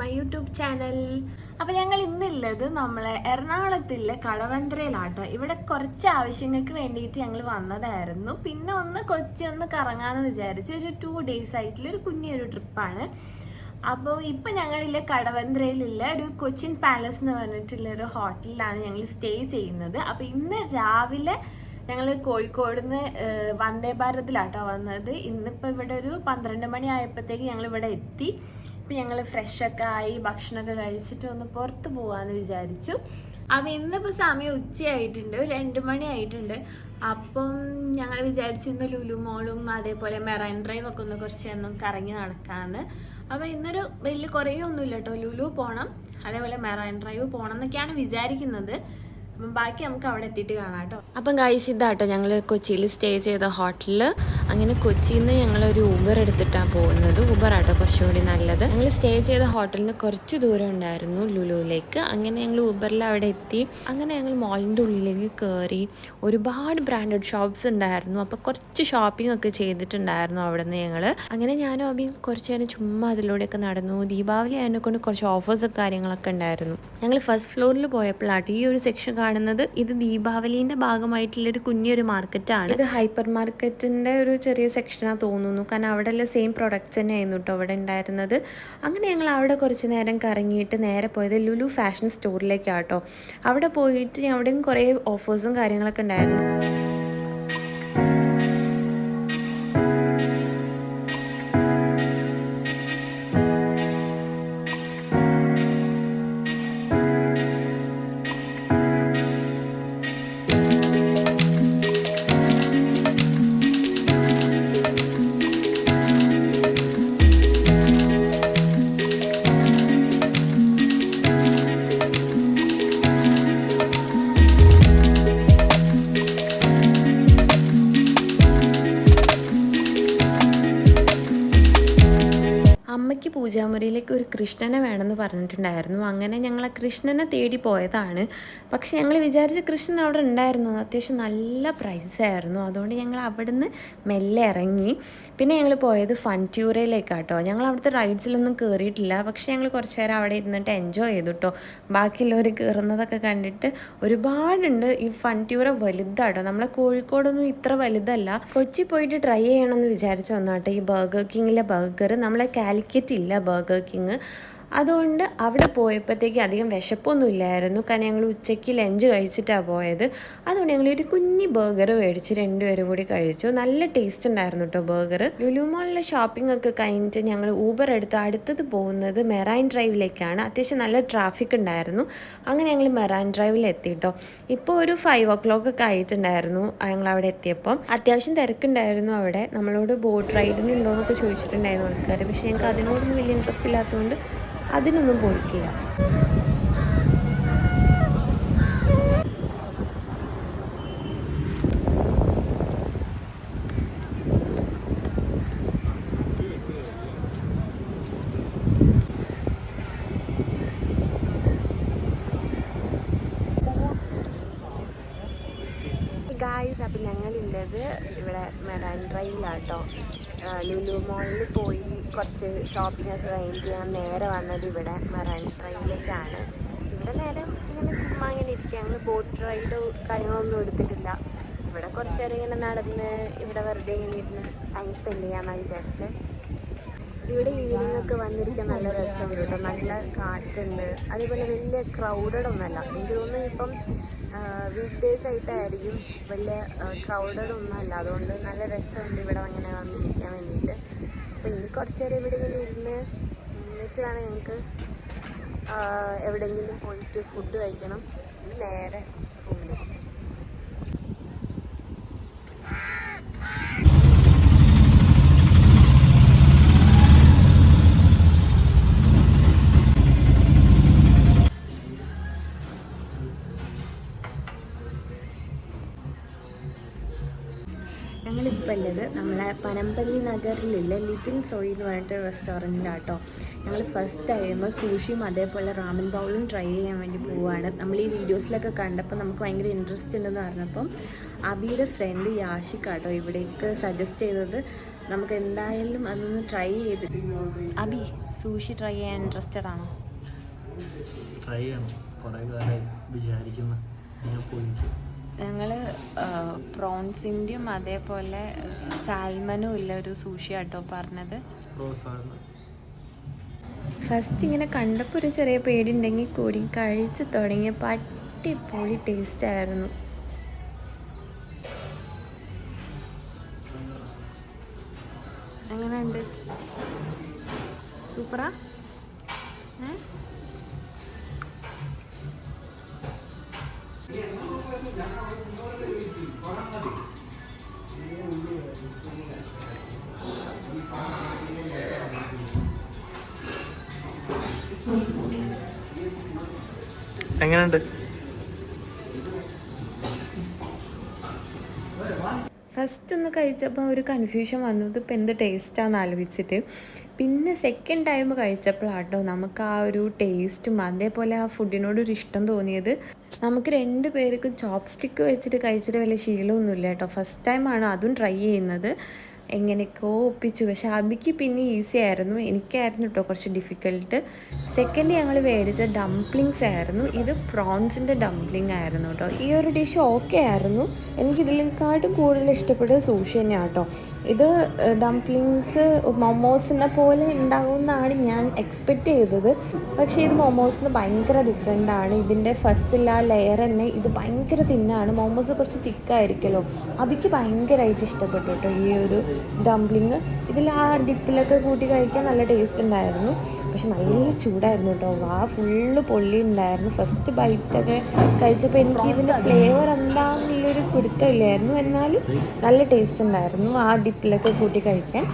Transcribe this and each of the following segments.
My YouTube channel. അപ്പോൾ ഞങ്ങൾ ഇന്നുള്ളത് നമ്മളെ എറണാകുളത്തിലെ കടവന്ത്രയിലാട്ടോ ഇവിടെ കുറച്ച് ആവശ്യങ്ങൾക്ക് വേണ്ടിയിട്ട് ഞങ്ങൾ വന്നതായിരുന്നു. പിന്നെ ഒന്ന് കൊച്ചി ഒന്ന് കറങ്ങാമെന്ന് വിചാരിച്ചു ഒരു ടു ഡേയ്സ് ആയിട്ടുള്ള ഒരു കുഞ്ഞൊരു ട്രിപ്പാണ് അപ്പോൾ ഇപ്പം ഞങ്ങളില്ല കടവന്ത്രയിലുള്ള ഒരു കൊച്ചിൻ പാലസ് എന്ന് പറഞ്ഞിട്ടുള്ള ഒരു ഹോട്ടലിലാണ് ഞങ്ങൾ സ്റ്റേ ചെയ്യുന്നത്. അപ്പോൾ ഇന്ന് രാവിലെ ഞങ്ങൾ കോഴിക്കോട് നിന്ന് വന്ദേ ഭാരതിലാട്ടോ വന്നത്. ഇന്നിപ്പോൾ ഇവിടെ ഒരു പന്ത്രണ്ട് മണി ആയപ്പോഴത്തേക്ക് ഞങ്ങൾ ഇവിടെ എത്തി. ഇപ്പം ഞങ്ങൾ ഫ്രഷൊക്കെ ആയി ഭക്ഷണമൊക്കെ കഴിച്ചിട്ട് ഒന്ന് പുറത്ത് പോകാമെന്ന് വിചാരിച്ചു. അപ്പം ഇന്നിപ്പോൾ സമയം ഉച്ചയായിട്ടുണ്ട് രണ്ട് മണി ആയിട്ടുണ്ട്. അപ്പം ഞങ്ങൾ വിചാരിച്ചു ഇന്ന് ലുലു മോളും അതേപോലെ മെറൈൻ ഡ്രൈവ് ഒക്കെ ഒന്ന് കുറച്ച് ഒന്നും കറങ്ങി നടക്കാമെന്ന് അപ്പോൾ ഇന്നൊരു വലിയ കുറേ ഒന്നുമില്ല കേട്ടോ ലുലു പോകണം അതേപോലെ മെറൈൻ ഡ്രൈവ് പോകണം എന്നൊക്കെയാണ് വിചാരിക്കുന്നത്. അപ്പം ബാക്കി നമുക്ക് അവിടെ എത്തിയിട്ട് കാണാം കേട്ടോ. അപ്പം ഗൈസ് ഇതാട്ടോ ഞങ്ങൾ കൊച്ചിയിൽ സ്റ്റേ ചെയ്ത ഹോട്ടലിൽ അങ്ങനെ കൊച്ചിയിൽ നിന്ന് ഞങ്ങളൊരു ഊബർ എടുത്തിട്ടാണ് പോകുന്നത്. ഊബർ ആട്ടോ കുറച്ചുകൂടി നല്ലത്. ഞങ്ങൾ സ്റ്റേ ചെയ്ത ഹോട്ടലിൽ നിന്ന് കുറച്ച് ദൂരം ഉണ്ടായിരുന്നു ലുലുവിലേക്ക്. അങ്ങനെ ഞങ്ങൾ ഊബറിൽ അവിടെ എത്തി. അങ്ങനെ ഞങ്ങൾ മോളിന്റെ ഉള്ളിലേക്ക് കയറി ഒരുപാട് ബ്രാൻഡഡ് ഷോപ്സ് ഉണ്ടായിരുന്നു. അപ്പോൾ കുറച്ച് ഷോപ്പിംഗ് ഒക്കെ ചെയ്തിട്ടുണ്ടായിരുന്നു അവിടെ നിന്ന് ഞങ്ങൾ അങ്ങനെ ഞാനും അബിയും കുറച്ച് നേരം ചുമ്മാ അതിലൂടെയൊക്കെ നടന്നു. ദീപാവലി അതിനെക്കൊണ്ട് കുറച്ച് ഓഫേഴ്സും കാര്യങ്ങളൊക്കെ ഉണ്ടായിരുന്നു. ഞങ്ങൾ ഫസ്റ്റ് ഫ്ലോറിൽ പോയപ്പോഴാട്ടോ ഈ ഒരു സെക്ഷൻ കാണുന്നത് ഇത് ദീപാവലിന്റെ ഭാഗമായിട്ടുള്ള ഒരു കുഞ്ഞൊരു മാർക്കറ്റാണ്. ഇത് ഹൈപ്പർ മാർക്കറ്റിന്റെ ഒരു ചെറിയ സെക്ഷനാ തോന്നുന്നു. കാരണം അവിടെ എല്ലാം സെയിം പ്രൊഡക്ട്സ് തന്നെയായിരുന്നു കേട്ടോ അവിടെ ഉണ്ടായിരുന്നത്. അങ്ങനെ ഞങ്ങൾ അവിടെ കുറച്ച് നേരം കറങ്ങിയിട്ട് നേരെ പോയത് ലുലു ഫാഷൻ സ്റ്റോറിലേക്കാട്ടോ അവിടെ പോയിട്ട് അവിടെയും കുറേ ഓഫേഴ്സും കാര്യങ്ങളൊക്കെ ഉണ്ടായിരുന്നു. പൂജാമുറിയിലേക്ക് ഒരു കൃഷ്ണനെ വേണമെന്ന് പറഞ്ഞിട്ടുണ്ടായിരുന്നു. അങ്ങനെ ഞങ്ങൾ ആ കൃഷ്ണനെ തേടി പോയതാണ്. പക്ഷെ ഞങ്ങൾ വിചാരിച്ച കൃഷ്ണൻ അവിടെ ഉണ്ടായിരുന്നു. അത്യാവശ്യം നല്ല പ്രൈസ് ആയിരുന്നു. അതുകൊണ്ട് ഞങ്ങൾ അവിടുന്ന് മെല്ലെ ഇറങ്ങി. പിന്നെ ഞങ്ങൾ പോയത് ഫൺറ്റ്യൂറയിലേക്കാട്ടോ ഞങ്ങൾ അവിടുത്തെ റൈഡ്സിലൊന്നും കയറിയിട്ടില്ല പക്ഷെ ഞങ്ങൾ കുറച്ച് നേരം അവിടെ ഇരുന്നിട്ട് എൻജോയ് ചെയ്തു കേട്ടോ ബാക്കിയുള്ളവർ കയറുന്നതൊക്കെ കണ്ടിട്ട് ഒരുപാടുണ്ട് ഈ ഫൺറ്റ്യൂറ വലുതാട്ടോ. നമ്മളെ കോഴിക്കോടൊന്നും ഇത്ര വലുതല്ല. കൊച്ചി പോയിട്ട് ട്രൈ ചെയ്യണമെന്ന് വിചാരിച്ചു വന്നാട്ടെ ഈ ബർഗർ കിങ്ങിലെ ബർഗർ നമ്മളെ കാലിക്കറ്റ് ഇല്ല? ബർഗർ കിങ് അതുകൊണ്ട് അവിടെ പോയപ്പോഴത്തേക്ക് അധികം വിശപ്പൊന്നും ഇല്ലായിരുന്നു കാരണം ഞങ്ങൾ ഉച്ചയ്ക്ക് ലഞ്ച് കഴിച്ചിട്ടാണ് പോയത്. അതുകൊണ്ട് ഞങ്ങൾ ഒരു കുഞ്ഞി ബർഗർ മേടിച്ച് രണ്ടുപേരും കൂടി കഴിച്ചു. നല്ല ടേസ്റ്റ് ഉണ്ടായിരുന്നു കേട്ടോ ബർഗർ ലുലുമോളിലെ ഷോപ്പിംഗ് ഒക്കെ കഴിഞ്ഞിട്ട് ഞങ്ങൾ ഊബർ എടുത്ത് അടുത്തത് പോകുന്നത് മെറൈൻ ഡ്രൈവിലേക്കാണ് അത്യാവശ്യം നല്ല ട്രാഫിക് ഉണ്ടായിരുന്നു. അങ്ങനെ ഞങ്ങൾ മെറൈൻ ഡ്രൈവിൽ കേട്ടോ. ഇപ്പോൾ ഒരു ഫൈവ് ഓ ക്ലോക്ക് ഒക്കെ ആയിട്ടുണ്ടായിരുന്നു ഞങ്ങൾ അവിടെ എത്തിയപ്പം. അത്യാവശ്യം തിരക്കുണ്ടായിരുന്നു അവിടെ. നമ്മളോട് ബോട്ട് റൈഡിന് ഉണ്ടോ എന്നൊക്കെ ചോദിച്ചിട്ടുണ്ടായിരുന്നു ആൾക്കാർ പക്ഷേ ഞങ്ങൾക്ക് അതിനോടൊന്നും വലിയ ഇൻട്രസ്റ്റ് ഇല്ലാത്തതുകൊണ്ട് അതിനൊന്നും പോയിട്ടില്ല ഗായ്സ് അപ്പം ഞങ്ങളുള്ളത് ഇവിടെ മെറൈൻ ഡ്രൈവിലാട്ടോ. ലുലു മോളിൽ പോയി കുറച്ച് ഷോപ്പിംഗ് ഒക്കെ കഴിഞ്ഞ് ഞാൻ നേരെ വന്നത് ഇവിടെ മെറൈൻ ഡ്രൈവിലേക്കാണ്. ഇവിടെ നേരെ ഇങ്ങനെ ചുമ്മാ ഇങ്ങനെ ഇരിക്കുക ഞങ്ങൾ ബോട്ട് റൈഡോ കാര്യങ്ങളൊന്നും എടുത്തിട്ടില്ല. ഇവിടെ കുറച്ച് നേരം ഇങ്ങനെ നടന്ന് ഇവിടെ വെറുതെ ഇങ്ങനെ ഇരുന്ന് ടൈം സ്പെൻഡ് ചെയ്യാമെന്നാണ് വിചാരിച്ചത് ഇവിടെ ഈവനിങ് ഒക്കെ വന്നിരിക്കാൻ നല്ല രസമുണ്ട് കേട്ടോ. നല്ല കാറ്റുണ്ട്. അതേപോലെ വലിയ ക്രൗഡഡ് ഒന്നല്ല എനിക്ക് തോന്നുന്നു ഇപ്പം വീക്ക് ഡേയ്സ് ആയിട്ടായിരിക്കും വലിയ ക്രൗഡഡ് ഒന്നുമല്ല. അതുകൊണ്ട് നല്ല രസമുണ്ട് ഇവിടെ അങ്ങനെ വന്നിരിക്കാൻ വേണ്ടിയിട്ട്. അപ്പോൾ ഇനി കുറച്ച് നേരം ഇവിടെ ഇങ്ങനെ ഇരുന്ന് എന്നിട്ട് വേണം ഞങ്ങൾക്ക് എവിടെയെങ്കിലും പോയിട്ട് ഫുഡ് കഴിക്കണം. നേരെ ഉള്ളത് നമ്മളെ പനമ്പള്ളി നഗറിലുള്ള ലിറ്റിൽ സോയി എന്ന് പറഞ്ഞിട്ട് റെസ്റ്റോറന്റിലാട്ടോ ഞങ്ങൾ ഫസ്റ്റ് ടൈം സൂഷിയും അതേപോലെ റാമൻ ബൗളും ട്രൈ ചെയ്യാൻ വേണ്ടി പോവുകയാണ് നമ്മൾ ഈ വീഡിയോസിലൊക്കെ കണ്ടപ്പോൾ നമുക്ക് ഭയങ്കര ഇൻട്രസ്റ്റ് ഉണ്ടെന്ന് പറഞ്ഞപ്പം അബിയുടെ ഫ്രണ്ട് യാഷിക്കാട്ടോ ഇവിടേക്ക് സജസ്റ്റ് ചെയ്തത് നമുക്ക് എന്തായാലും അതൊന്ന് ട്രൈ ചെയ്ത് അബി സൂഷി ട്രൈ ചെയ്യാൻ ഇൻട്രസ്റ്റഡ് ആണോ? ട്രൈ ചെയ്യണം. കുറേ കാലമായി വിചാരിക്കുന്നു. ഞാൻ പോയിരിക്കും ഞങ്ങൾ പ്രോൺസിന്റെയും അതേപോലെ സാൽമനും ഇല്ല ഒരു സൂഷി ആട്ടോ പറഞ്ഞത് ഫസ്റ്റ് ഇങ്ങനെ കണ്ടപ്പോൾ ഒരു ചെറിയ പേടി ഉണ്ടെങ്കിൽ കൂടി കഴിച്ച് തുടങ്ങിയപ്പോൾ അടിപൊളി ടേസ്റ്റ് ആയിരുന്നു. എങ്ങനെയുണ്ട്? സൂപ്പറാ? എങ്ങനെയുണ്ട്? ഫസ്റ്റ് ഒന്ന് കഴിച്ചപ്പോൾ ഒരു കൺഫ്യൂഷൻ വന്നത് ഇപ്പം എന്ത് ടേസ്റ്റാന്ന് ആലോചിച്ചിട്ട്. പിന്നെ സെക്കൻഡ് ടൈം കഴിച്ചപ്പോഴാട്ടോ നമുക്ക് ആ ഒരു ടേസ്റ്റും അതേപോലെ ആ ഫുഡിനോട് ഒരു ഇഷ്ടം തോന്നിയത്. നമുക്ക് രണ്ട് പേർക്കും ചോപ്സ്റ്റിക്ക് വെച്ചിട്ട് കഴിച്ചിട്ട് വലിയ ശീലമൊന്നുമില്ല കേട്ടോ ഫസ്റ്റ് ടൈമാണ് അതും ട്രൈ ചെയ്യുന്നത്. എങ്ങനെയൊക്കെയോ ഒപ്പിച്ചു. പക്ഷെ അബിക്ക് പിന്നെ ഈസി ആയിരുന്നു. എനിക്കായിരുന്നു കേട്ടോ കുറച്ച് ഡിഫിക്കൽട്ട് സെക്കൻഡ് ഞങ്ങൾ മേടിച്ച ഡംപ്ലിങ്സ് ആയിരുന്നു. ഇത് പ്രോൺസിന്റെ ഡംപ്ലിങ് ആയിരുന്നു കേട്ടോ ഈ ഒരു ഡിഷ് ഓക്കെ ആയിരുന്നു. എനിക്കിതിലേക്കാട്ടും കൂടുതൽ ഇഷ്ടപ്പെട്ടത് സൂഷി തന്നെയാണ് കേട്ടോ ഇത് ഡംപ്ലിങ്സ് മൊമോസിനെ പോലെ ഉണ്ടാകുമെന്നാണ് ഞാൻ എക്സ്പെക്റ്റ് ചെയ്തത്. പക്ഷേ ഇത് മൊമോസിന് ഭയങ്കര ഡിഫറെന്റ് ആണ്. ഇതിന്റെ ഫസ്റ്റിൽ ആ ലെയർ തന്നെ ഇത് ഭയങ്കര തിന്നാണ് മൊമോസ് കുറച്ച് തിക്കായിരിക്കുമല്ലോ അബിക്ക് ഭയങ്കരമായിട്ട് ഇഷ്ടപ്പെട്ടു കേട്ടോ ഈ ഒരു ഡംപ്ലിങ് ഇതിൽ ആ ഡിപ്പിലൊക്കെ കൂട്ടി കഴിക്കാൻ നല്ല ടേസ്റ്റ് ഉണ്ടായിരുന്നു. പക്ഷെ നല്ല ചൂടായിരുന്നു കേട്ടോ. വാ ഫുള്ള് പൊള്ളി ഉണ്ടായിരുന്നു. ഫസ്റ്റ് ബൈറ്റൊക്കെ കഴിച്ചപ്പോൾ എനിക്ക് ഇതിന്റെ ഫ്ലേവർ എന്താണെന്നുള്ളൊരു പിടുത്തമില്ലായിരുന്നു എന്നാലും നല്ല ടേസ്റ്റ് ഉണ്ടായിരുന്നു ആ ഡിപ്പിലൊക്കെ കൂട്ടി കഴിക്കാൻ.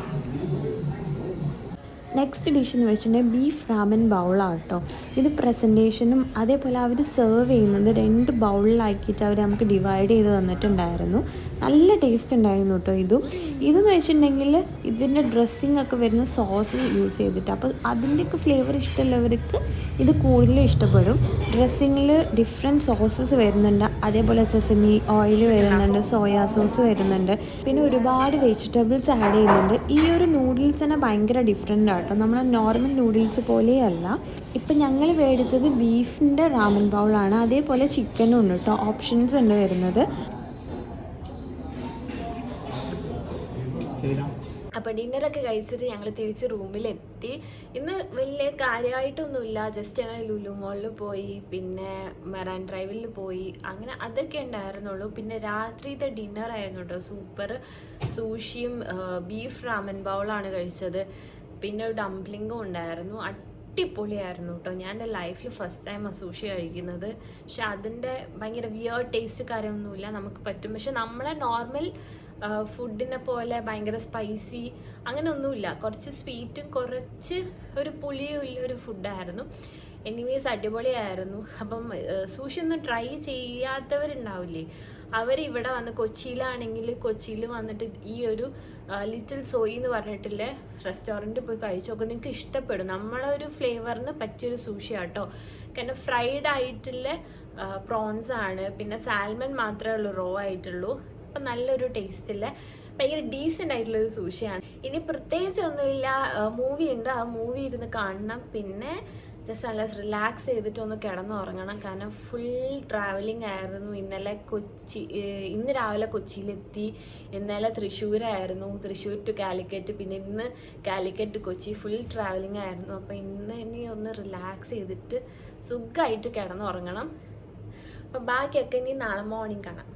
നെക്സ്റ്റ് ഡിഷ് എന്ന് വെച്ചിട്ടുണ്ടെങ്കിൽ ബീഫ് റാമൻ ബൗളാണ് കേട്ടോ. ഇത് പ്രസന്റേഷനും അതേപോലെ അവർ സെർവ് ചെയ്യുന്നത് രണ്ട് ബൗളിലാക്കിയിട്ട് അവർ നമുക്ക് ഡിവൈഡ് ചെയ്ത് തന്നിട്ടുണ്ടായിരുന്നു. നല്ല ടേസ്റ്റ് ഉണ്ടായിരുന്നു കേട്ടോ ഇതും. ഇതെന്ന് വെച്ചിട്ടുണ്ടെങ്കിൽ ഇതിന്റെ ഡ്രസ്സിങ് ഒക്കെ വരുന്ന സോസ് യൂസ് ചെയ്തിട്ട്. അപ്പോൾ അതിന്റെയൊക്കെ ഫ്ലേവർ ഇഷ്ടമുള്ളവർക്ക് ഇത് കൂടുതലും ഇഷ്ടപ്പെടും. ഡ്രസ്സിങ്ങിൽ ഡിഫറെന്റ് സോസസ് വരുന്നുണ്ട്. അതേപോലെ സെസമി ഓയിൽ വരുന്നുണ്ട് സോയാ സോസ് വരുന്നുണ്ട്. പിന്നെ ഒരുപാട് വെജിറ്റബിൾസ് ആഡ് ചെയ്യുന്നുണ്ട്. ഈ ഒരു നൂഡിൽസ് തന്നെ ഭയങ്കര ഡിഫറെന്റ് ആട്ടോ നമ്മൾ നോർമൽ നൂഡിൽസ് പോലെയല്ല. ഇപ്പം ഞങ്ങൾ മേടിച്ചത് ബീഫിന്റെ റാമൻ ബൗളാണ് അതേപോലെ ചിക്കനും ഉണ്ട് കേട്ടോ. ഓപ്ഷൻസ് ഉണ്ട് വരുന്നത്. അപ്പം അപ്പോൾ ഡിന്നറൊക്കെ കഴിച്ചിട്ട് ഞങ്ങൾ തിരിച്ച് റൂമിലെത്തി ഇന്ന് വലിയ കാര്യമായിട്ടൊന്നുമില്ല ജസ്റ്റ് ഞങ്ങൾ ലുലു മോളിൽ പോയി പിന്നെ മെറാൻ ഡ്രൈവിൽ പോയി. അങ്ങനെ അതൊക്കെ ഉണ്ടായിരുന്നുള്ളൂ. പിന്നെ രാത്രിത്തെ ഡിന്നർ ആയിരുന്നു കേട്ടോ. സൂപ്പർ സൂഷിയും ബീഫ് റാമൻ ബൗളാണ് കഴിച്ചത്. പിന്നെ ഒരു ഡംപ്ലിങ്ങും ഉണ്ടായിരുന്നു. അടിപൊളിയായിരുന്നു കേട്ടോ ഞാൻ എന്റെ ലൈഫിൽ ഫസ്റ്റ് ടൈം സൂഷി കഴിക്കുന്നത്. പക്ഷെ അതിന്റെ ഭയങ്കര വിയർ ടേസ്റ്റ് കാര്യമൊന്നുമില്ല നമുക്ക് പറ്റും. പക്ഷെ നമ്മളെ നോർമൽ ഫുഡിനെ പോലെ ഭയങ്കര സ്പൈസി അങ്ങനെ ഒന്നുമില്ല കുറച്ച് സ്വീറ്റും കുറച്ച് ഒരു പുളിയും ഉള്ള ഒരു ഫുഡായിരുന്നു എനിവേസ് അടിപൊളിയായിരുന്നു. അപ്പം സൂഷി ഒന്നും ട്രൈ ചെയ്യാത്തവരുണ്ടാവില്ലേ? അവർ ഇവിടെ വന്ന് കൊച്ചിയിലാണെങ്കിൽ കൊച്ചിയിൽ വന്നിട്ട് ഈ ഒരു ലിറ്റിൽ സോയി എന്ന് പറഞ്ഞിട്ടില്ലേ റെസ്റ്റോറന്റിൽ പോയി കഴിച്ചു നോക്കുക നിങ്ങൾക്ക് ഇഷ്ടപ്പെടും. നമ്മളെ ഒരു ഫ്ലേവറിന് പറ്റിയൊരു സൂഷി ആട്ടോ കാരണം ഫ്രൈഡ് ആയിട്ടുള്ള പ്രോൺസ് ആണ്. പിന്നെ സാൽമൺ മാത്രമേ ഉള്ളൂ റോ ആയിട്ടുള്ളൂ. അപ്പം നല്ലൊരു ടേസ്റ്റില്ല. ഭയങ്കര ഡീസെന്റ് ആയിട്ടുള്ളൊരു സൂഷിയാണ് ഇനി പ്രത്യേകിച്ച് ഒന്നുമില്ല. മൂവി ഉണ്ട്. ആ മൂവി ഇരുന്ന് കാണണം. പിന്നെ ജസ്റ്റ് നല്ല റിലാക്സ് ചെയ്തിട്ട് ഒന്ന് കിടന്നുറങ്ങണം. കാരണം ഫുൾ ട്രാവലിംഗ് ആയിരുന്നു. ഇന്നലെ കൊച്ചി ഇന്ന് രാവിലെ കൊച്ചിയിലെത്തി. ഇന്നലെ തൃശ്ശൂരായിരുന്നു. തൃശ്ശൂർ ടു കാലിക്കറ്റ്. പിന്നെ ഇന്ന് കാലിക്കറ്റ് കൊച്ചി. ഫുൾ ട്രാവലിംഗ് ആയിരുന്നു. അപ്പോൾ ഇന്ന് ഇനി ഒന്ന് റിലാക്സ് ചെയ്തിട്ട് സുഖമായിട്ട് കിടന്നുറങ്ങണം. അപ്പം ബാക്കിയൊക്കെ ഇനി നാളെ മോർണിംഗ് കാണാം.